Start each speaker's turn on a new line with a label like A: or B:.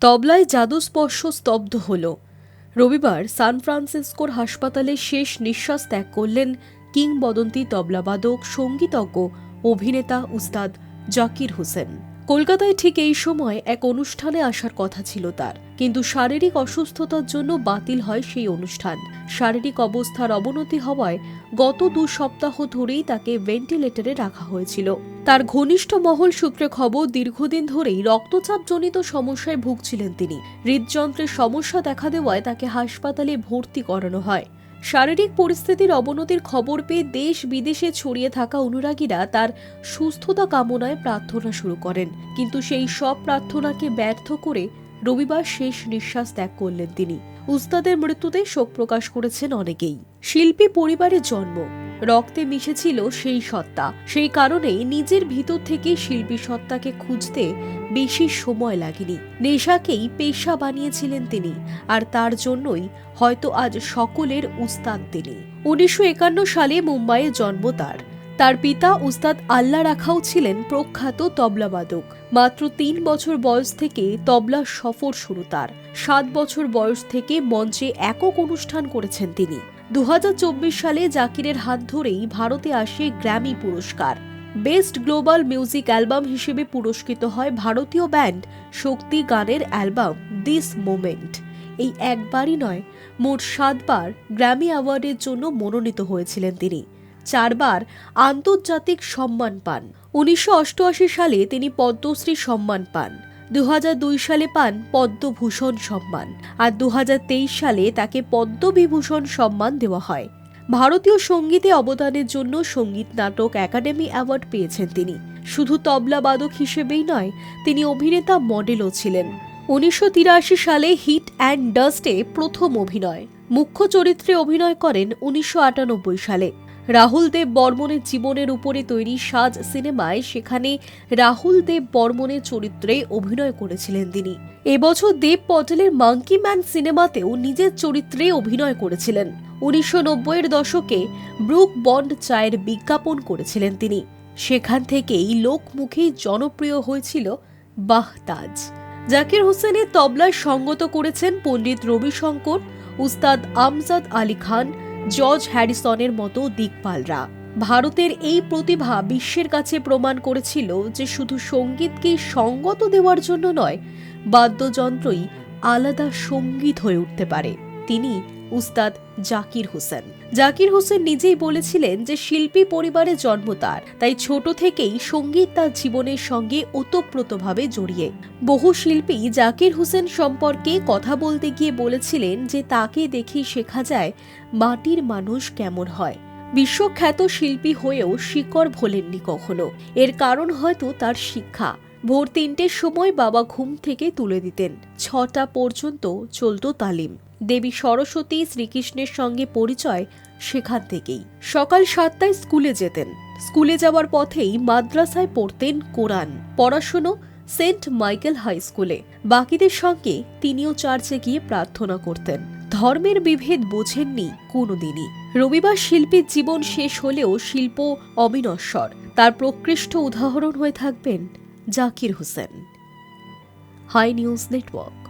A: তবলায় জাদুস্পর্শ স্তব্ধ হল। রবিবার সান ফ্রান্সিসকোর হাসপাতালে শেষ নিঃশ্বাস ত্যাগ করলেন কিংবদন্তি তবলাবাদক, সঙ্গীতজ্ঞ, অভিনেতা উস্তাদ জাকির হোসেন। কলকাতায় ঠিক এই সময় এক অনুষ্ঠানে আসার কথা ছিল তার। কিন্তু শারীরিক অসুস্থতার জন্য বাতিল হয় সেই অনুষ্ঠান। শারীরিক অবস্থার অবনতি হওয়ায় গত দু সপ্তাহ ধরেই তাকে ভেন্টিলেটরে রাখা হয়েছিল। তার ঘনিষ্ঠ মহল সূত্রে খবর, দীর্ঘদিন ধরেই রক্তচাপজনিত সমস্যায় ভুগছিলেন তিনি। হৃদযন্ত্রের সমস্যা দেখা দেওয়ায় তাকে হাসপাতালে ভর্তি করানো হয়। শারীরিক পরিস্থিতির অবনতির খবর পেয়ে দেশ বিদেশে ছড়িয়ে থাকা অনুরাগীরা তার সুস্থতা কামনায় প্রার্থনা শুরু করেন। কিন্তু সেই সব প্রার্থনাকে ব্যর্থ করে রবিবার শেষ নিঃশ্বাস ত্যাগ করলেন তিনি। উস্তাদের মৃত্যুতে শোক প্রকাশ করেছেন অনেকেই। শিল্পী পরিবারের জন্ম। রক্তে মিশেছিল সেই সত্তা। সেই কারণেই নিজের ভিতর থেকে শিল্পী সত্তাকে খুঁজতে বেশি সময় লাগেনি। নেশাকেই পেশা বানিয়েছিলেন তিনি, আর তার জন্যই হয়তো আজ সকলের উস্তাদ তিনি। উনিশশো একান্ন সালে মুম্বাইয়ে জন্ম তার। তার পিতা উস্তাদ আল্লাহ রাখাও ছিলেন প্রখ্যাত তবলাবাদক মাত্র তিন বছর বয়স থেকে তবলা সফর শুরু তার। সাত বছর বয়স থেকে মঞ্চে একক অনুষ্ঠান করেছেন তিনি। দু হাজার চব্বিশ সালে জাকিরের হাত ধরেই ভারতে আসে গ্র্যামি পুরস্কার। বেস্ট গ্লোবাল মিউজিক অ্যালবাম হিসেবে পুরস্কৃত হয় ভারতীয় ব্যান্ড শক্তি গানের অ্যালবাম দিস মোমেন্ট। এই একবারই নয়, মোট সাতবার গ্র্যামি অ্যাওয়ার্ডের জন্য মনোনীত হয়েছিলেন তিনি। চারবার আন্তর্জাতিক সম্মান পান। উনিশশো অষ্টআশি সালে তিনি পদ্মশ্রী সম্মান পান। দু হাজার দুই সালে পান পদ্মভূষণ সম্মান আর দু হাজার তেইশ সালে তাকে পদ্মবিভূষণ সম্মান দেওয়া হয়। ভারতীয় সঙ্গীতে অবদানের জন্য সংগীত নাটক একাডেমি অ্যাওয়ার্ড পেয়েছেন তিনি। শুধু তবলা বাদক হিসেবেই নয়, তিনি অভিনেতা মডেলও ছিলেন। উনিশশো তিরাশি সালে হিট অ্যান্ড ডাস্টে প্রথম অভিনয়। মুখ্য চরিত্রে অভিনয় করেন উনিশশো আটানব্বই সালে। রাহুল দেব বর্মনের জীবনের উপরে তৈরি সাজ সিনেমায় সেখানে রাহুল দেব বর্মনের চরিত্রে অভিনয় করেছিলেন তিনি। এবছর দেব পটেলের মাঙ্কি ম্যান সিনেমাতেও নিজের চরিত্রে অভিনয় করেছিলেন। উনিশশো নব্বইয়ের দশকে ব্রুক বন্ড চায়ের বিজ্ঞাপন করেছিলেন তিনি। সেখান থেকেই লোকমুখেই জনপ্রিয় হয়েছিল বাহতাজ জাকির হোসেনের তবলায় সঙ্গত করেছেন পণ্ডিত রবিশঙ্কর, উস্তাদ আমজাদ আলী খান জর্জ হ্যারিসনের মতো দিকপালরা। ভারতের এই প্রতিভা বিশ্বের কাছে প্রমাণ করেছিল যে শুধু সঙ্গীতকে সঙ্গত দেওয়ার জন্য নয়, বাদ্যযন্ত্রই আলাদা সংগীত হয়ে উঠতে পারে। তিনি উস্তাদ জাকির হোসেন। জাকির হোসেন নিজেই বলেছিলেন যে শিল্পী পরিবারে জন্ম তার, তাই ছোট থেকেই সংগীত তার জীবনের সঙ্গে ওতপ্রোতভাবে জড়িয়ে। বহু শিল্পী জাকির হোসেন সম্পর্কে কথা বলতে গিয়ে বলেছিলেন যে তাকে দেখে শেখা যায় মাটির মানুষ কেমন হয়। বিশ্বখ্যাত শিল্পী হয়েও শিকড় ভোলেননি কখনো। এর কারণ হয়তো তার শিক্ষা। ভোর তিনটের সময় বাবা ঘুম থেকে তুলে দিতেন। ছটা পর্যন্ত চলত তালিম। দেবী সরস্বতী শ্রীকৃষ্ণের সঙ্গে পরিচয় সেখান থেকেই। সকাল সাতটায় স্কুলে যেতেন। স্কুলে যাওয়ার পথেই মাদ্রাসায় পড়তেন কোরআন। পড়াশুনো সেন্ট মাইকেল হাই স্কুলে। বাকিদের সঙ্গে তিনিও চার্চে গিয়ে প্রার্থনা করতেন। ধর্মের বিভেদ বোঝেননি কোনোদিনই। রবিবার শিল্পীর জীবন শেষ হলেও শিল্প অবিনশ্বর। তার প্রকৃষ্ট উদাহরণ হয়ে থাকবেন Zakir Hussain. High news network.